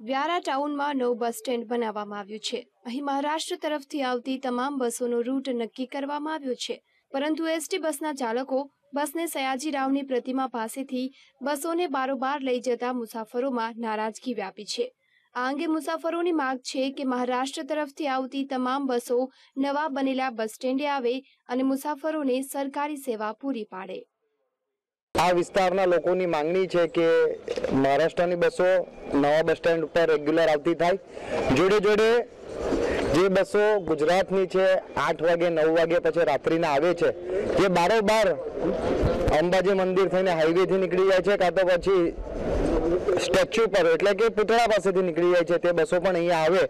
વ્યારા ટાઉનમાં નવું bus stand બનાવવામાં આવ્યું છે. અહીં મહારાષ્ટ્ર તરફથી આવતી તમામ બસોનો રૂટ નક્કી કરવામાં આવ્યો છે. પરંતુ એસટી બસના ચાલકો બસને સયાજી રાવની પ્રતિમા પાસેથી બસોને બારોબાર લઈ જતા મુસાફરોમાં નારાજગી વ્યાપી છે. આ અંગે મુસાફરોની માંગ છે કે મહારાષ્ટ્ર તરફથી આવતી તમામ બસો નવા બનેલા બસ સ્ટેન્ડે આવે અને મુસાફરોને સરકારી સેવા પૂરી પાડે. આ વિસ્તારના લોકોની માંગણી છે કે મહારાષ્ટ્રની બસો નવા બસ સ્ટેન્ડ ઉપર રેગ્યુલર આવતી થાય. જોડે જોડે જે બસો ગુજરાતની છે, આઠ વાગે, નવ વાગે પછી રાત્રિના આવે છે, જે બારોબાર અંબાજી મંદિર થઈને હાઈવેથી નીકળી જાય છે, કાં તો પછી સ્ટેચ્યુ પર, એટલે કે પુતળા પાસેથી નીકળી જાય છે, તે બસો પણ અહીંયા આવે.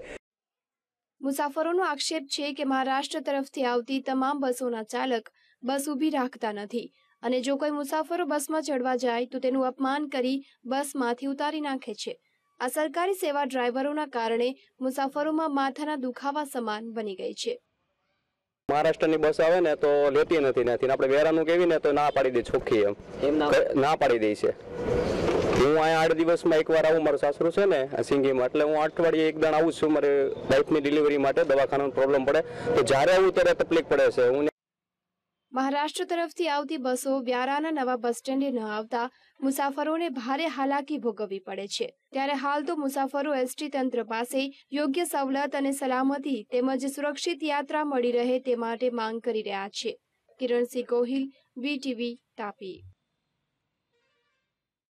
મુસાફરોનો આક્ષેપ છે કે મહારાષ્ટ્ર તરફથી આવતી તમામ બસોના ચાલક બસ ઊભી રાખતા નથી. અને જો કોઈ મુસાફરો બસમાં ચડવા જાય તો તેનું અપમાન કરી બસમાંથી ઉતારી નાખે છે. આ સરકારી સેવા ડ્રાઈવરોના કારણે મુસાફરોમાં માથાના દુખાવા સમાન બની ગઈ છે. મહારાષ્ટ્રની બસ આવે ને તો લેતી નથી નથી આપણે વેરાનું કેવી ને તો ના પાડી દે ચોખ્ખી એમ. ના પાડી દે છે. હું અહીંયા આઠ દિવસમાં એકવાર આવું મારું સાસરું છે ને સિંગીમાં એટલે હું અઠવાડિયે એક દાણ આવું છું મારે વાઈફની ડિલિવરી માટે દવાખાનાનો પ્રોબ્લેમ પડે. તો જ્યારે આવું ત્યારે તકલીફ પડે છે. હું મહારાષ્ટ્ર તરફથી આવતી બસો વ્યારાના નવા બસ સ્ટેન્ડે ન આવતા મુસાફરોને ભારે હાલાકી ભોગવવી પડે છે. ત્યારે હાલ તો મુસાફરો એસટી તંત્ર પાસે યોગ્ય સવલત અને સલામતી તેમજ સુરક્ષિત યાત્રા મળી રહે તે માટે માંગ કરી રહ્યા છે. કિરણસિંહ ગોહિલ, વીટીવી, તાપી.